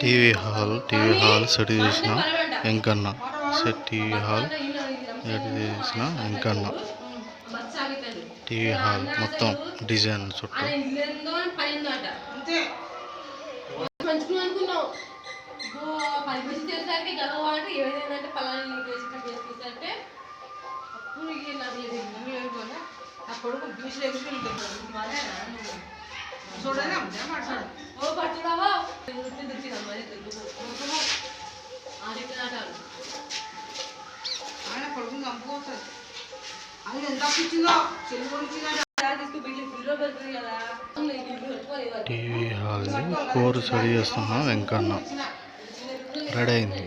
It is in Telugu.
TV hall TV hall set చేసిన Venkanna. Set TV hall set చేసిన వెంకన్న. టీవీ హాల్ మొత్తం డిజైన్ చుట్టూ. ఆ కొడుకు బీచ్లో ఎగురుకుంటుంది చూడనే అమ్మ మాట్లాడు ఓ పట్టురావా వృత్తి తెచ్చినా మరి తెలుగు ఆడిపినాటాలు ఆయన కొడుకుని చంపుకోవచ్చు ఆయన ఎంత చెల్లి టీవీ హాల్ని కోరు సెట్ చేస్తున్న వెంకన్న. రెడీ అయింది.